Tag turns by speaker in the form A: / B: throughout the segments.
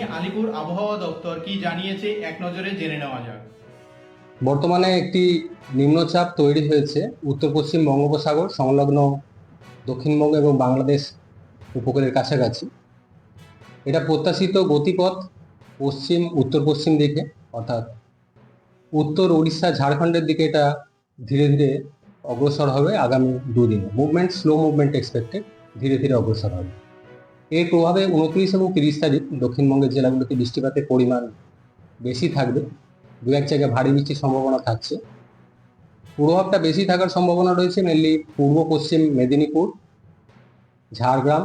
A: আলিপুর আবহাওয়া দপ্তর কি জানিয়েছে এক নজরে জেনে নেওয়া যাক।
B: বর্তমানে একটি নিম্নচাপ তৈরি হয়েছে। উত্তর, পশ্চিম বঙ্গোপসাগর, সংলগ্ন দক্ষিণবঙ্গ এবং বাংলাদেশ উপকূলের কাছাকাছি। এটা প্রত্যাশিত গতিপথ পশ্চিম, উত্তর, পশ্চিম দিকে, অর্থাৎ উত্তর উড়িষ্যা ঝাড়খণ্ডের দিকে এটা ধীরে ধীরে অগ্রসর হবে আগামী দুদিনে। মুভমেন্ট স্লো মুভমেন্ট এক্সপেক্টেড ধীরে ধীরে অগ্রসর হবে। এর প্রভাবে উনত্রিশ এবং তিরিশ তারিখ দক্ষিণবঙ্গের জেলাগুলোতে বৃষ্টিপাতের পরিমাণ বেশি থাকবে। দু এক জায়গায় ভারী বৃষ্টির সম্ভাবনা থাকছে। প্রভাবটা বেশি থাকার সম্ভাবনা রয়েছে মেনলি পূর্ব পশ্চিম মেদিনীপুর, ঝাড়গ্রাম,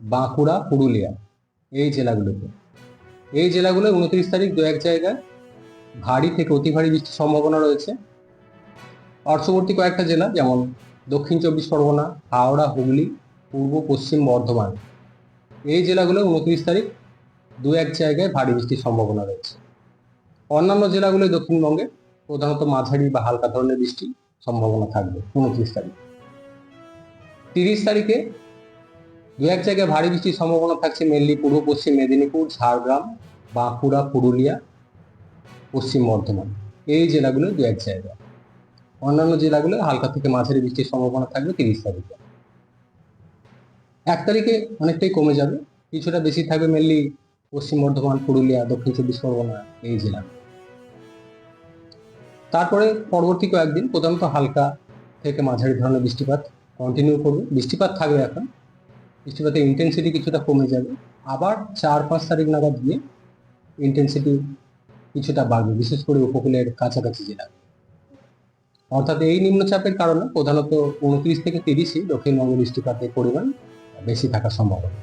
B: বাঁকুড়া, পুরুলিয়া এই জেলাগুলোতে। এই জেলাগুলোয় উনত্রিশ তারিখ দু এক জায়গায় ভারী থেকে অতি ভারী বৃষ্টির সম্ভাবনা রয়েছে। পার্শ্ববর্তী কয়েকটা জেলা যেমন দক্ষিণ চব্বিশ পরগনা, হাওড়া, হুগলি, পূর্ব পশ্চিম বর্ধমান এই জেলাগুলো উনত্রিশ তারিখ দু এক জায়গায় ভারী বৃষ্টির সম্ভাবনা রয়েছে। অন্যান্য জেলাগুলো দক্ষিণবঙ্গে প্রধানত মাঝারি বা হালকা ধরনের বৃষ্টি সম্ভাবনা থাকবে উনত্রিশ তারিখ। তিরিশ তারিখে দু এক জায়গায় ভারী বৃষ্টির সম্ভাবনা থাকছে মেনলি পূর্ব, পশ্চিম মেদিনীপুর, ঝাড়গ্রাম, বাঁকুড়া, পুরুলিয়া, পশ্চিম বর্ধমান। এই জেলাগুলো দু এক জায়গায়। অন্যান্য জেলাগুলো হালকা থেকে মাঝারি বৃষ্টির সম্ভাবনা থাকবে তিরিশ তারিখে। এক তারিখে অনেকটাই কমে যাবে। কিছুটা বেশি থাকবে মেনলি পশ্চিম বর্ধমান, পুরুলিয়া, দক্ষিণ চব্বিশ পরগনা, এই জেলা। তারপরে পরবর্তী কয়েকদিন প্রধানত হালকা থেকে মাঝারি ধরনের বৃষ্টিপাত কন্টিনিউ করবে। বৃষ্টিপাত থাকবে এখন। বৃষ্টিপাতের ইন্টেন্সিটি কিছুটা কমে যাবে। আবার চার পাঁচ তারিখ নাগাদ গিয়ে ইন্টেন্সিটি কিছুটা বাড়বে, বিশেষ করে উপকূলের কাছাকাছি জেলা। অর্থাৎ এই নিম্নচাপের কারণে প্রধানত উনত্রিশ থেকে তিরিশে দক্ষিণবঙ্গে বৃষ্টিপাতের পরিমাণ বেশি থাকার সম্ভাবনা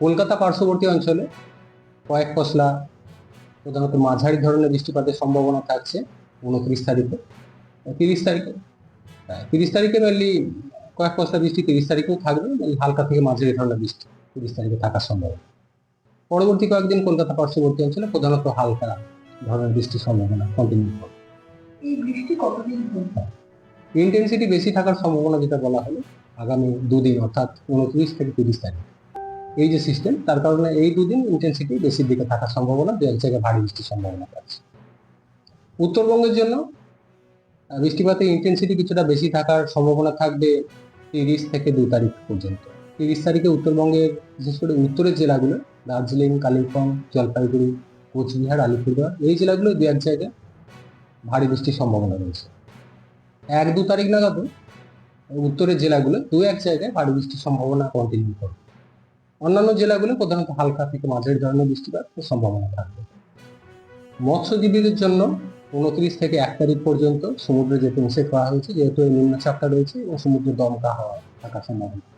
B: কলকাতা পার্শ্ববর্তী অঞ্চলে কয়েক পশলা প্রধানত মাঝারি ধরনের বৃষ্টিপাতের সম্ভাবনা থাকছে উনত্রিশ তারিখে তিরিশ তারিখে। হ্যাঁ, তিরিশ তারিখে মেনলি কয়েক পশলা বৃষ্টি তিরিশ তারিখেও থাকবে হালকা থেকে মাঝারি ধরনের বৃষ্টি তিরিশ তারিখে থাকার সম্ভাবনা। পরবর্তী কয়েকদিন কলকাতা পার্শ্ববর্তী অঞ্চলে প্রধানত হালকা ধরনের বৃষ্টির সম্ভাবনা কন্টিনিউ করবে
C: এই বৃষ্টি কতদিন
B: ইন্টেন্সিটি বেশি থাকার সম্ভাবনা যেটা বলা হলো আগামী দুদিন, অর্থাৎ উনত্রিশ থেকে তিরিশ তারিখ। এই যে সিস্টেম তার কারণে এই দুদিন ইন্টেন্সিটি বেশির দিকে থাকার সম্ভাবনা দু এক জায়গায় ভারী বৃষ্টির সম্ভাবনা থাকছে উত্তরবঙ্গের জন্য বৃষ্টিপাতের ইন্টেন্সিটি কিছুটা বেশি থাকার সম্ভাবনা থাকবে তিরিশ থেকে দু তারিখ পর্যন্ত। তিরিশ তারিখে উত্তরবঙ্গের, বিশেষ করে উত্তরের জেলাগুলো, দার্জিলিং, কালিম্পং, জলপাইগুড়ি, কোচবিহার, আলিপুরদুয়ার, এই জেলাগুলো দু এক জায়গায় ভারী বৃষ্টির সম্ভাবনা রয়েছে। এক দু তারিখ নাগাদও উত্তরের জেলাগুলো দু এক জায়গায় ভারী বৃষ্টির সম্ভাবনা কন্টিনিউ করবে অন্যান্য জেলাগুলো প্রধানত হালকা থেকে মাঝের ধরনের বৃষ্টিপাত সম্ভাবনা থাকবে। মৎস্যজীবীদের জন্য উনত্রিশ থেকে এক তারিখ পর্যন্ত সমুদ্রে যেতে নিষেধ করা হয়েছে, যেহেতু এই নিম্নচাপটা রয়েছে এবং সমুদ্র দমকা হওয়া থাকার সম্ভাবনা।